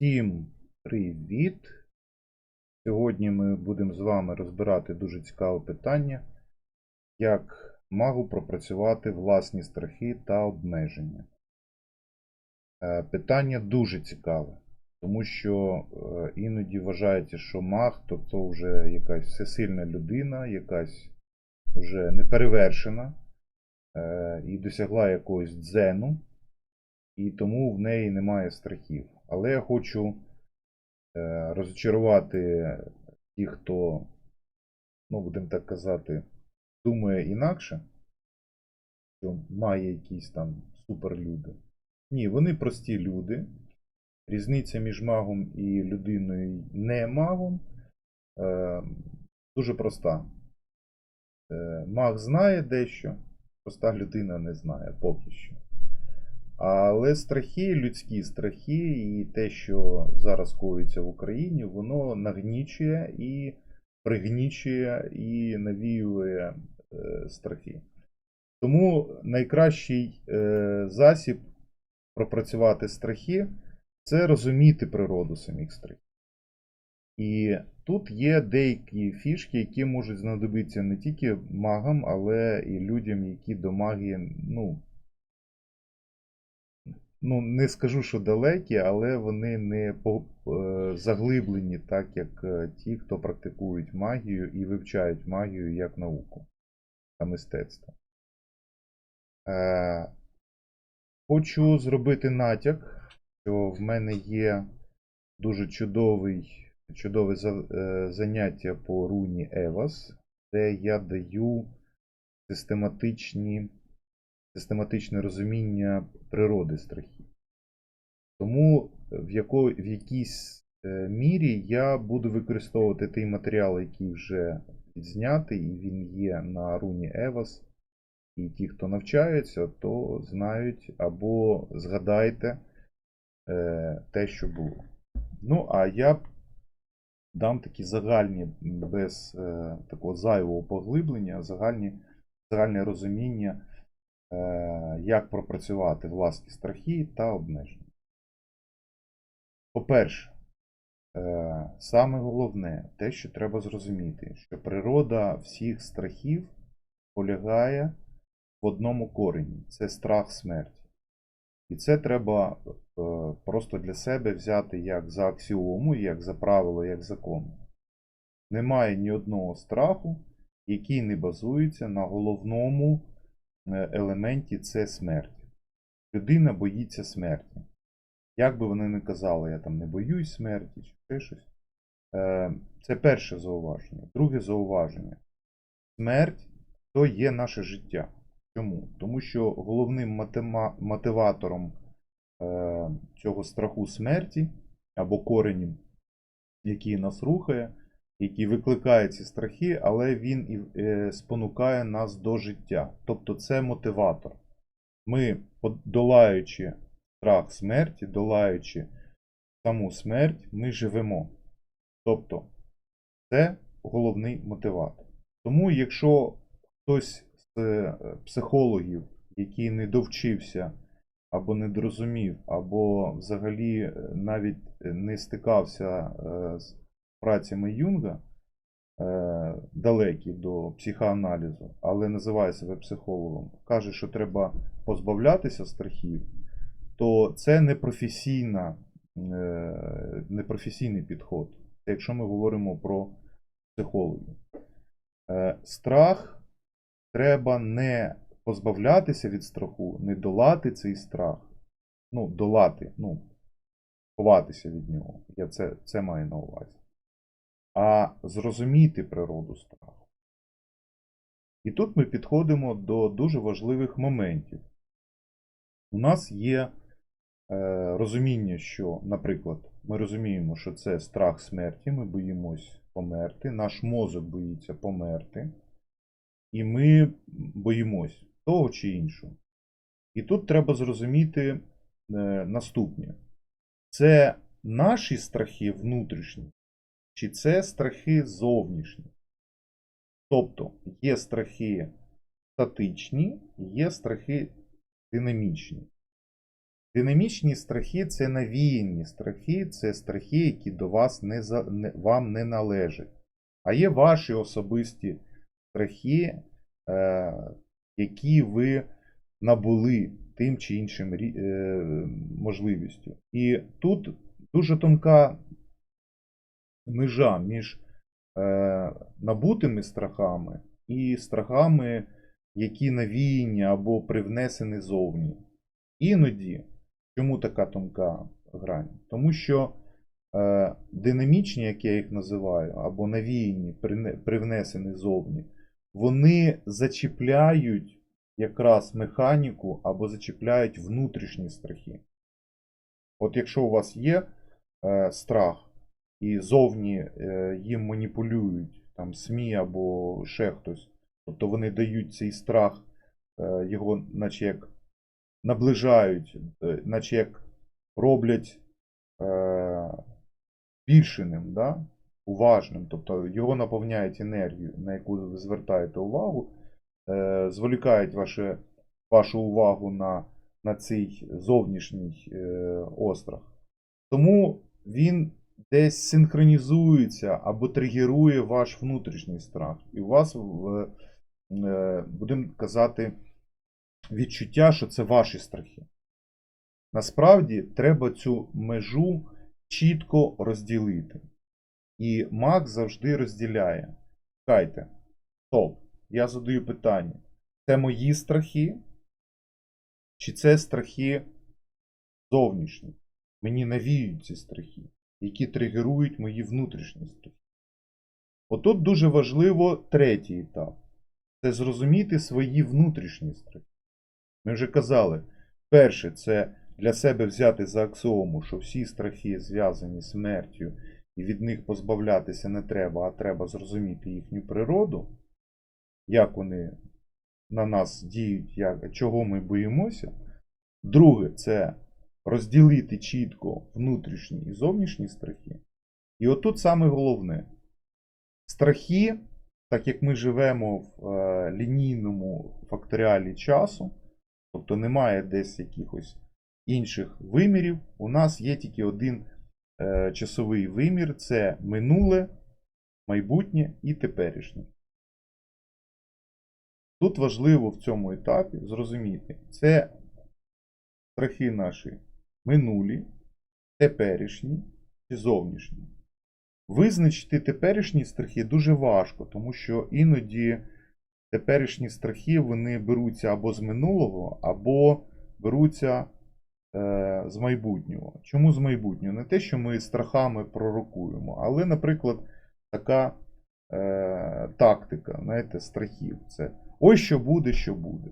Всім привіт! Сьогодні ми будемо з вами розбирати дуже цікаве питання, як магу пропрацювати власні страхи та обмеження. Е, Питання дуже цікаве, тому що е, іноді вважається, що маг то, то вже якась всесильна людина, якась вже неперевершена е, і досягла якогось дзену і тому в неї немає страхів. Але я хочу е, розчарувати тих, хто, ну, будемо так казати, думає інакше, що має якісь там суперлюди. Ні, вони прості люди. Різниця між магом і людиною не магом е, дуже проста. Е, маг знає дещо, проста людина не знає поки що. Але страхи, людські страхи, і те, що зараз коїться в Україні, воно нагнічує і пригнічує і навіює е, страхи. Тому найкращий е, засіб пропрацювати страхи це розуміти природу самих страхів. І тут є деякі фішки, які можуть знадобитися не тільки магам, але і людям, які до магії, ну, ну, не скажу, що далекі, але вони не е, заглиблені, так як е, ті, хто практикують магію і вивчають магію як науку та мистецтво. Е, Хочу зробити натяк, що в мене є дуже чудовий, чудове за- заняття по руні Евас, де я даю систематичні систематичне розуміння природи страхів. Тому в, яко, в якійсь е, мірі я буду використовувати той матеріал, який вже відзнятий, і він є на руні Евас. І ті, хто навчаються, то знають або згадайте е, те, що було. Ну, а я дам такі загальні, без е, такого зайвого поглиблення, загальні, загальне розуміння е, як пропрацювати власні страхи та обмеження. По-перше, е, саме головне, те, що треба зрозуміти, що природа всіх страхів полягає в одному корені це страх смерті. І це треба е, просто для себе взяти як за аксіому, як за правило, як закон. Немає ні одного страху, який не базується на головному е, елементі це смерть. Людина боїться смерті. Як би вони не казали, я там не боюсь смерті чи ще щось. Е, Це перше зауваження. Друге зауваження. Смерть то є наше життя. Чому? Тому що головним мотиватором е, цього страху смерті або коренем, який нас рухає, який викликає ці страхи, але він і е, спонукає нас до життя. Тобто це мотиватор. Ми, долаючи страх смерті, долаючи саму смерть, ми живемо. Тобто це головний мотиватор. Тому, якщо хтось з е, психологів, який не довчився або не дорозумів, або взагалі е, навіть не стикався з працями Юнга, е, далекий до психоаналізу, але називає себе психологом, каже, що треба позбавлятися страхів, то це непрофесійна, е, непрофесійний підход. Якщо ми говоримо про психологів. Е, Страх треба не позбавлятися від страху, не долати цей страх. Ну, долати, ну, ховатися від нього. Я це, це маю на увазі. А зрозуміти природу страху. І тут ми підходимо до дуже важливих моментів. У нас є е, розуміння, що, наприклад, ми розуміємо, що це страх смерті, ми боїмось померти, наш мозок боїться померти, і ми боїмось того чи іншого. І тут треба зрозуміти е, наступне: це наші страхи внутрішні, чи це страхи зовнішні? Тобто є страхи статичні, є страхи динамічні. Динамічні страхи це навіяні страхи, це страхи, які до вас не, не вам не належать. А є ваші особисті страхи, е, які ви набули тим чи іншим е, можливістю. І тут дуже тонка межа між е, набутими страхами і страхами, які навіяні або привнесені зовні. Іноді, чому така тонка грань? Тому що е, динамічні, як я їх називаю, або навіяні, привнесені зовні, вони зачіпляють якраз механіку або зачіпляють внутрішні страхи. От якщо у вас є е, страх, і зовні е, їм маніпулюють там СМІ або ще хтось, тобто вони дають цей страх, е, його, наче як наближають, е, наче як роблять більшеним, да? уважним, тобто його наповняють енергію, на яку ви звертаєте увагу, зволікають ваше, вашу увагу на, на цей зовнішній острах. Тому він десь синхронізується або тригерує ваш внутрішній страх. І у вас, е, будемо казати, відчуття, що це ваші страхи. Насправді треба цю межу чітко розділити. І маг завжди розділяє. Чекайте, стоп, я задаю питання: це мої страхи? Чи це страхи зовнішні? Мені навіюють ці страхи, які тригерують мої внутрішні страхи. Отут дуже важливо третій етап це зрозуміти свої внутрішні страхи. Ми вже казали, перше, це для себе взяти за аксіому, що всі страхи зв'язані з смертю, і від них позбавлятися не треба, а треба зрозуміти їхню природу, як вони на нас діють, як, чого ми боїмося. Друге, це розділити чітко внутрішні і зовнішні страхи. І отут саме головне. Страхи, так як ми живемо в е, лінійному факторіалі часу, тобто немає десь якихось інших вимірів, у нас є тільки один е, часовий вимір це минуле, майбутнє і теперішнє. Тут важливо в цьому етапі зрозуміти, це страхи наші минулі, теперішні чи зовнішні. Визначити теперішні страхи дуже важко, тому що іноді теперішні страхи вони беруться або з минулого, або беруться е, з майбутнього. Чому з майбутнього? Не те, що ми страхами пророкуємо, але, наприклад, така е, тактика, знаєте, страхів. Це ось що буде, що буде.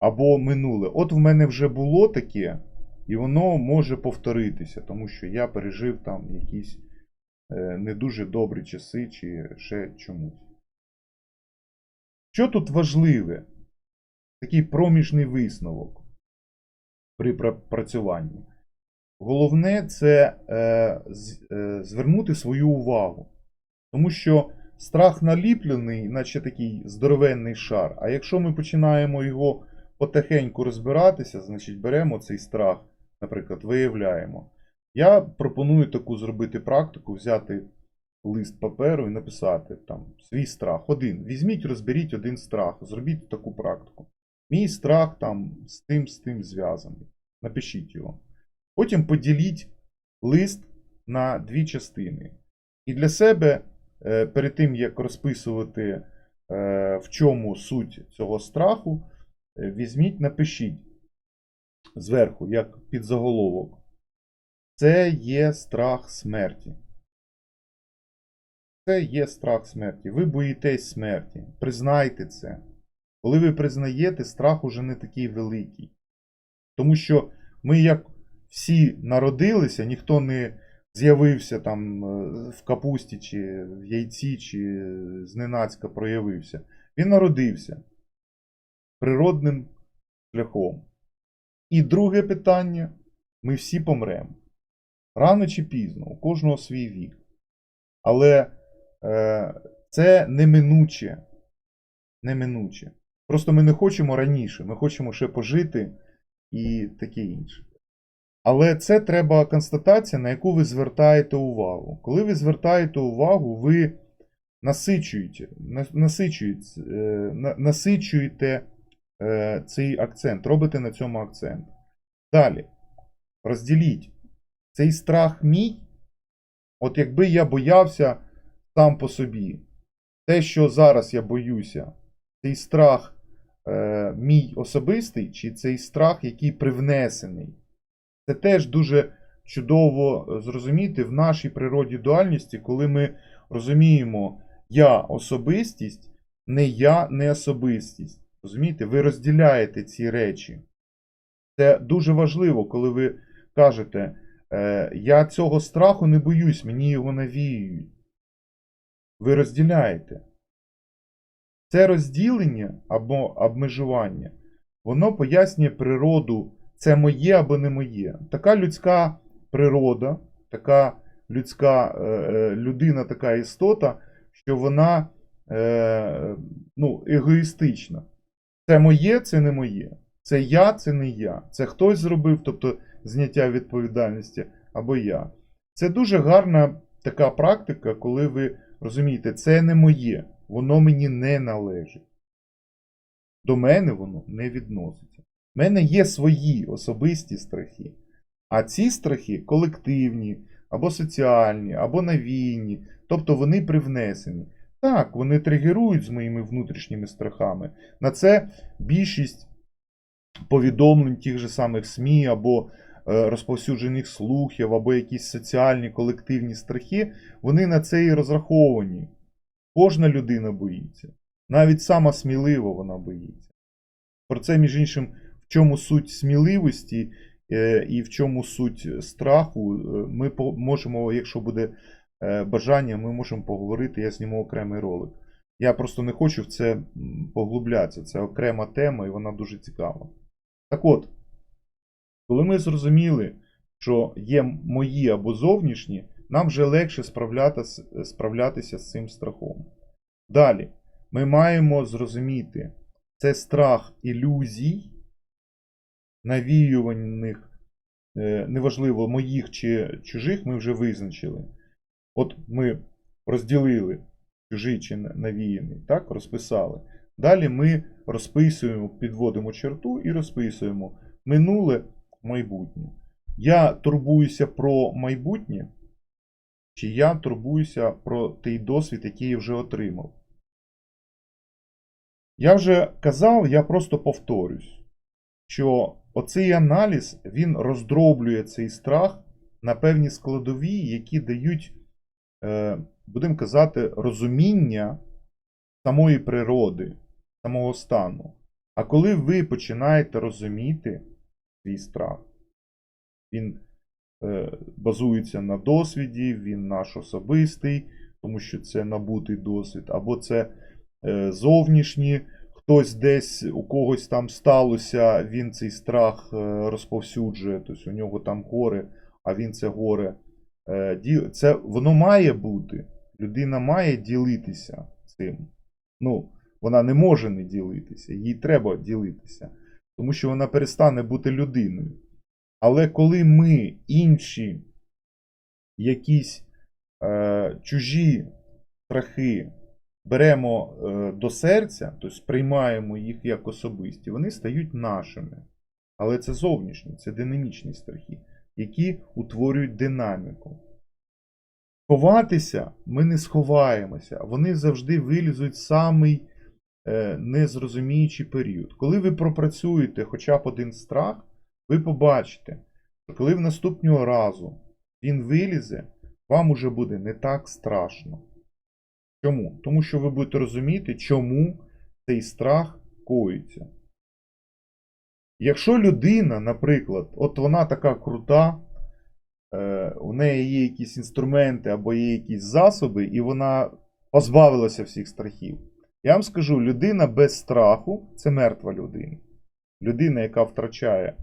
Або минуле. От в мене вже було таке, і воно може повторитися, тому що я пережив там якісь е, не дуже добрі часи чи ще чомусь. Що тут важливе? Такий проміжний висновок при працюванні. Головне це е, е, звернути свою увагу. Тому що страх наліплений, наче такий здоровенний шар. А якщо ми починаємо його потихеньку розбиратися, значить беремо цей страх, наприклад, виявляємо. Я пропоную таку зробити практику, взяти лист паперу і написати там свій страх. Один. Візьміть, розберіть один страх, зробіть таку практику. Мій страх там з тим, з тим зв'язаний. Напишіть його. Потім поділіть лист на дві частини. І для себе, е, перед тим як розписувати, е, в чому суть цього страху, е, візьміть, напишіть зверху, як підзаголовок. Це є страх смерті. Це є страх смерті. Ви боїтесь смерті. Признайте це. Коли ви признаєте, страх уже не такий великий. Тому що ми, як всі народилися, ніхто не з'явився там е, в капусті, чи в яйці, чи зненацька проявився. Він народився природним шляхом. І друге питання: ми всі помремо. Рано чи пізно, у кожного свій вік. Але е, це неминуче. Неминуче. Просто ми не хочемо раніше, ми хочемо ще пожити і таке інше. Але це треба констатація, на яку ви звертаєте увагу. Коли ви звертаєте увагу, ви насичуєте, на- насичуєте, е, насичуєте е, цей акцент, робите на цьому акцент. Далі. Розділіть. Цей страх мій, от якби я боявся сам по собі, те, що зараз я боюся, цей страх е, мій особистий, чи цей страх, який привнесений, це теж дуже чудово зрозуміти в нашій природі дуальності, коли ми розуміємо я особистість, не я не особистість. Розумієте, ви розділяєте ці речі. Це дуже важливо, коли ви кажете, е, я цього страху не боюсь, мені його навіюють. Ви розділяєте. Це розділення або обмежування, воно пояснює природу, це моє або не моє. Така людська природа, така людська е, е, людина, така істота, що вона ну, егоїстична. Це моє, це не моє. Це я, це не я. Це хтось зробив, тобто зняття відповідальності, або я. Це дуже гарна така практика, коли ви розумієте, це не моє, воно мені не належить. До мене воно не відноситься. У мене є свої особисті страхи. А ці страхи колективні, або соціальні, або навійні, тобто вони привнесені. Так, вони тригерують з моїми внутрішніми страхами. На це більшість повідомлень тих же самих СМІ, або е, розповсюджених слухів, або якісь соціальні колективні страхи, вони на це і розраховані. Кожна людина боїться. Навіть сама смілива вона боїться. Про це, між іншим, в чому суть сміливості е, і в чому суть страху, е, ми можемо, якщо буде бажання, ми можемо поговорити, я зніму окремий ролик. Я просто не хочу в це поглублятися. Це окрема тема і вона дуже цікава. Так от, коли ми зрозуміли, що є мої або зовнішні, нам вже легше справлятися, справлятися з цим страхом. Далі, ми маємо зрозуміти, це страх ілюзій, навіюваних, е, неважливо, моїх чи чужих, ми вже визначили. От ми розділили чужий чи навіяний, так, розписали. Далі ми розписуємо, підводимо черту і розписуємо минуле майбутнє. Я турбуюся про майбутнє, чи я турбуюся про той досвід, який я вже отримав. Я вже казав, я просто повторюсь, що оцей аналіз він роздроблює цей страх на певні складові, які дають, будемо казати, розуміння самої природи, самого стану. А коли ви починаєте розуміти свій страх, він е, базується на досвіді, він наш особистий, тому що це набутий досвід, або це е, зовнішні, хтось десь у когось там сталося, він цей страх е, розповсюджує, тобто у нього там горе, а він це горе. Е, Це воно має бути. Людина має ділитися цим. Ну, вона не може не ділитися, їй треба ділитися, тому що вона перестане бути людиною. Але коли ми інші якісь е, чужі страхи беремо е, до серця, тобто сприймаємо їх як особисті, вони стають нашими. Але це зовнішні, це динамічні страхи, які утворюють динаміку. Ховатися ми не сховаємося, вони завжди вилізуть самий е, незрозуміючий період. Коли ви пропрацюєте хоча б один страх, ви побачите, що коли в наступного разу він вилізе, вам уже буде не так страшно. Чому? Тому що ви будете розуміти, чому цей страх коїться. Якщо людина, наприклад, от вона така крута, е, у неї є якісь інструменти або є якісь засоби, і вона позбавилася всіх страхів. Я вам скажу, людина без страху це мертва людина. Людина, яка втрачає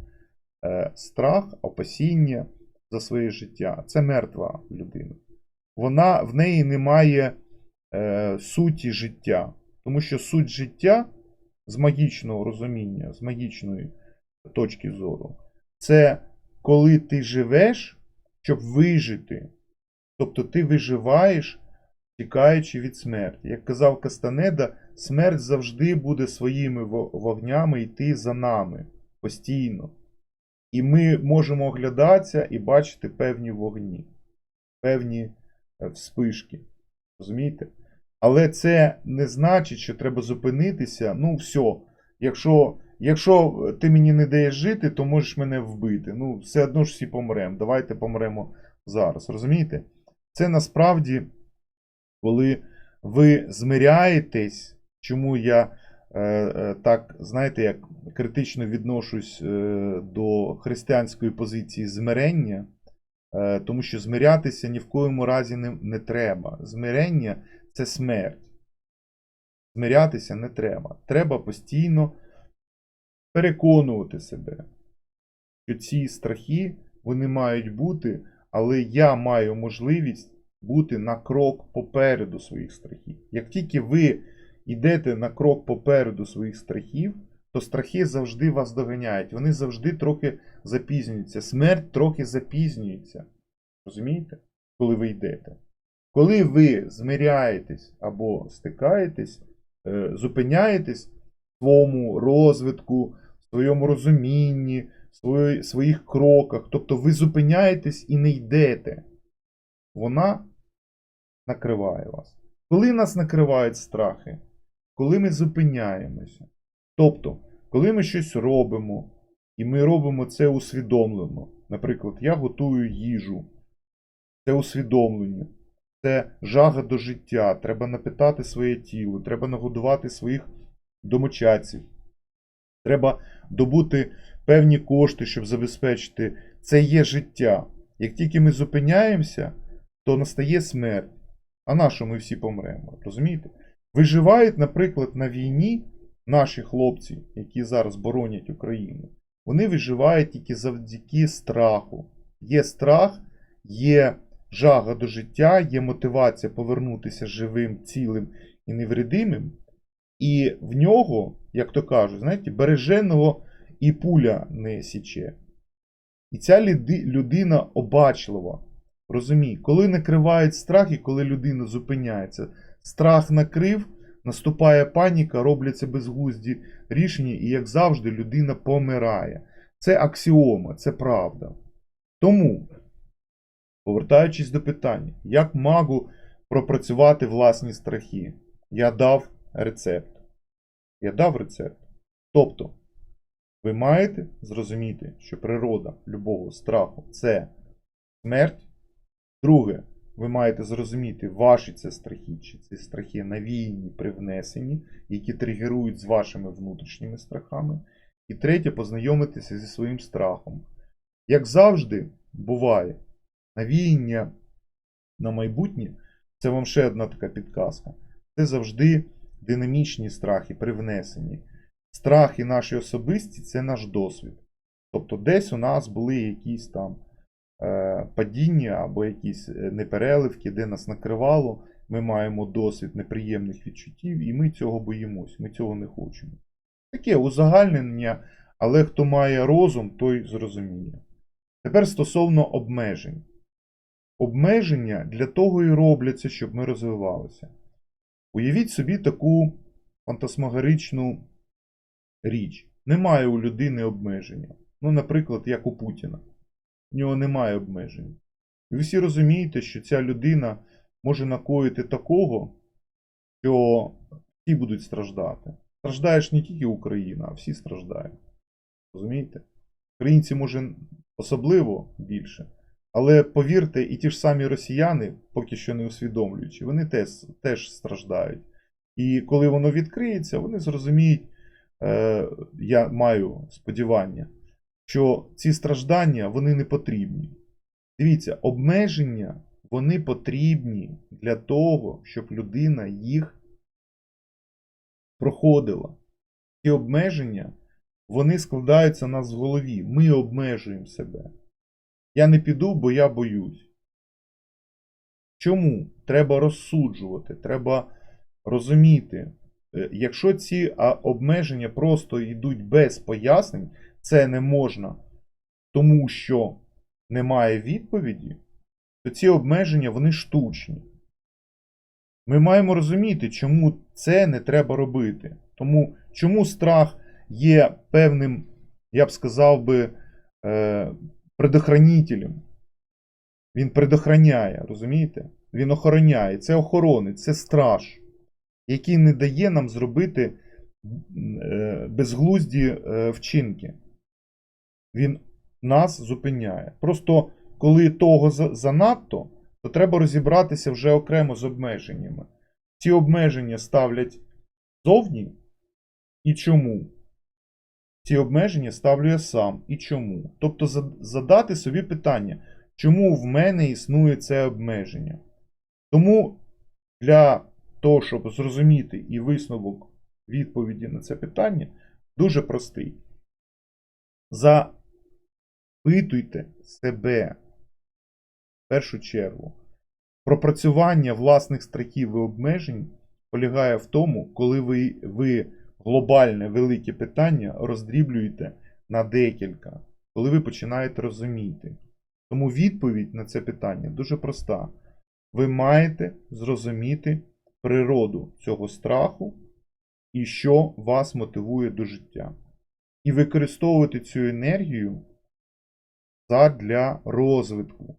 е, страх, опасіння за своє життя, це мертва людина. Вона, в неї немає е, суті життя. Тому що суть життя з магічного розуміння, з магічної точки зору, це коли ти живеш, щоб вижити. Тобто ти виживаєш, тікаючи від смерті. Як казав Кастанеда, смерть завжди буде своїми вогнями йти за нами постійно. І ми можемо оглядатися і бачити певні вогні, певні е, вспишки. Розумієте? Але це не значить, що треба зупинитися. Ну, все. Якщо, якщо ти мені не даєш жити, то можеш мене вбити. Ну, все одно ж всі помремо. Давайте помремо зараз. Розумієте? Це насправді, коли ви змиряєтесь, чому я е, е, так, знаєте, як критично відношусь е, до християнської позиції змирення, е, тому що змирятися ні в коєму разі не, не треба. Змирення це смерть. Змирятися не треба. Треба постійно переконувати себе, що ці страхи вони мають бути, але я маю можливість бути на крок попереду своїх страхів. Як тільки ви йдете на крок попереду своїх страхів, то страхи завжди вас доганяють. Вони завжди трохи запізнюються. Смерть трохи запізнюється. Розумієте? Коли ви йдете. Коли ви змиряєтесь або стикаєтесь, е, зупиняєтесь своєму розвитку, в своєму розумінні, в своїх кроках, тобто ви зупиняєтесь і не йдете, вона накриває вас. Коли нас накривають страхи? Коли ми зупиняємося. Тобто, коли ми щось робимо, і ми робимо це усвідомлено. Наприклад, я готую їжу. Це усвідомлення. Це жага до життя. Треба напитати своє тіло, треба нагодувати своїх домочадців. Треба добути певні кошти, щоб забезпечити. Це є життя. Як тільки ми зупиняємося, то настає смерть. А на що ми всі помремо? Розумієте? Виживають, наприклад, на війні наші хлопці, які зараз боронять Україну. Вони виживають тільки завдяки страху. Є страх, є жага до життя, є мотивація повернутися живим, цілим і невредимим. І в нього, як то кажуть, знаєте, береженого і пуля не січе. І ця людина обачлива. Розумій, коли накривають страх і коли людина зупиняється, страх накрив, наступає паніка, робляться безглузді рішення, і, як завжди, людина помирає. Це аксіома, це правда. Тому, повертаючись до питання, як магу пропрацювати власні страхи? Я дав рецепт. Я дав рецепт. Тобто, ви маєте зрозуміти, що природа любого страху це смерть. Друге, ви маєте зрозуміти, ваші це страхи, чи ці страхи навіяні, привнесені, які тригерують з вашими внутрішніми страхами. І третє, познайомитися зі своїм страхом. Як завжди буває, навіяння на майбутнє це вам ще одна така підказка. Це завжди динамічні страхи, привнесені. Страхи наші особисті це наш досвід. Тобто, десь у нас були якісь там е, падіння або якісь е, непереливки, де нас накривало. Ми маємо досвід неприємних відчуттів, і ми цього боїмось, ми цього не хочемо. Таке узагальнення, але хто має розум, той зрозуміє. Тепер стосовно обмежень. Обмеження для того і робляться, щоб ми розвивалися. Уявіть собі таку фантасмагоричну річ. Немає у людини обмеження. Ну, наприклад, як у Путіна. У нього немає обмежень. І ви всі розумієте, що ця людина може накоїти такого, що всі будуть страждати. Страждає ж не тільки Україна, а всі страждають. Розумієте? Українці, може, особливо більше. Але повірте, і ті ж самі росіяни, поки що не усвідомлюючи, вони теж, теж страждають. І коли воно відкриється, вони зрозуміють, е, я маю сподівання, що ці страждання вони не потрібні. Дивіться, обмеження вони потрібні для того, щоб людина їх проходила. Ці обмеження вони складаються в нас в голові. Ми обмежуємо себе. Я не піду, бо я боюсь. Чому? Треба розсуджувати, треба розуміти. Е, Якщо ці обмеження просто йдуть без пояснень, це не можна тому що немає відповіді, то ці обмеження вони штучні. Ми маємо розуміти, чому це не треба робити. Тому чому страх є певним, я б сказав би, е, предохранителем. Він предохраняє, розумієте? Він охороняє. Це охоронець, це страж, який не дає нам зробити е, безглузді е, вчинки. Він нас зупиняє. Просто коли того занадто, то треба розібратися вже окремо з обмеженнями. Ці обмеження ставлять зовні і чому? Ці обмеження ставлю я сам і чому. Тобто задати собі питання, чому в мене існує це обмеження. Тому для того, щоб зрозуміти і висновок відповіді на це питання, дуже простий. Запитуйте себе в першу чергу. Пропрацювання власних страхів і обмежень полягає в тому, коли ви, ви глобальне велике питання роздріблюєте на декілька, коли ви починаєте розуміти. Тому відповідь на це питання дуже проста. Ви маєте зрозуміти природу цього страху і що вас мотивує до життя. І використовувати цю енергію для розвитку,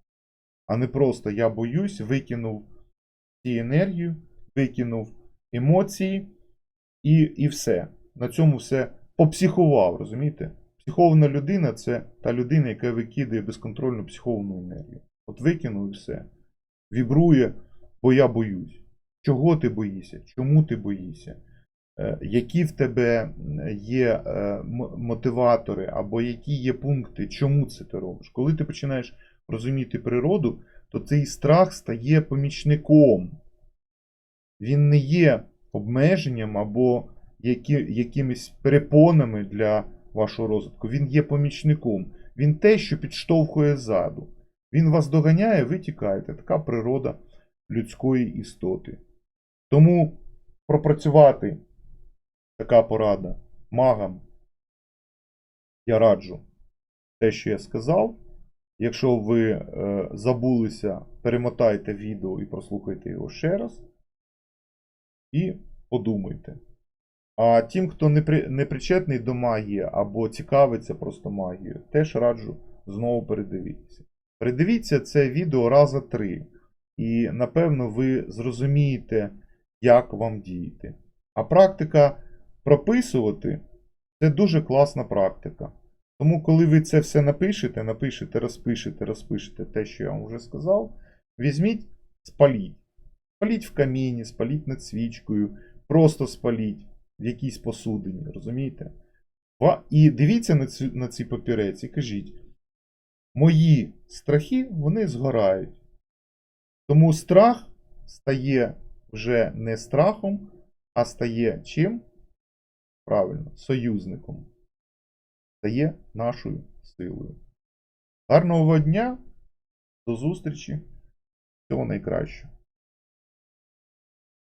а не просто я боюсь, викинув ці енергію, викинув емоції і, і все. На цьому все попсихував, розумієте? Психована людина це та людина, яка викидає безконтрольну психовну енергію. От викинув і все. Вібрує, бо я боюсь. Чого ти боїшся? Чому ти боїшся? Е, Які в тебе є е, мотиватори, або які є пункти, чому це ти робиш? Коли ти починаєш розуміти природу, то цей страх стає помічником. Він не є обмеженням або які, якимись перепонами для вашого розвитку. Він є помічником. Він те, що підштовхує ззаду. Він вас доганяє, ви тікаєте. Така природа людської істоти. Тому пропрацювати така порада магам я раджу те, що я сказав. Якщо ви е, забулися, перемотайте відео і прослухайте його ще раз. І подумайте. А тим, хто не, при, не причетний до магії або цікавиться просто магією, теж раджу знову передивитися. Передивіться це відео раза три. І напевно ви зрозумієте, як вам діяти. А практика прописувати це дуже класна практика. Тому, коли ви це все напишете, напишете, розпишете, розпишете те, що я вам вже сказав, візьміть, спаліть. Спаліть в каміні, спаліть над свічкою, просто спаліть в якійсь посудині, розумієте? І дивіться на, цю, на ці папірець і кажіть: мої страхи, вони згорають. Тому страх стає вже не страхом, а стає чим? Правильно, союзником. Стає нашою силою. Гарного дня, до зустрічі, всього найкращого.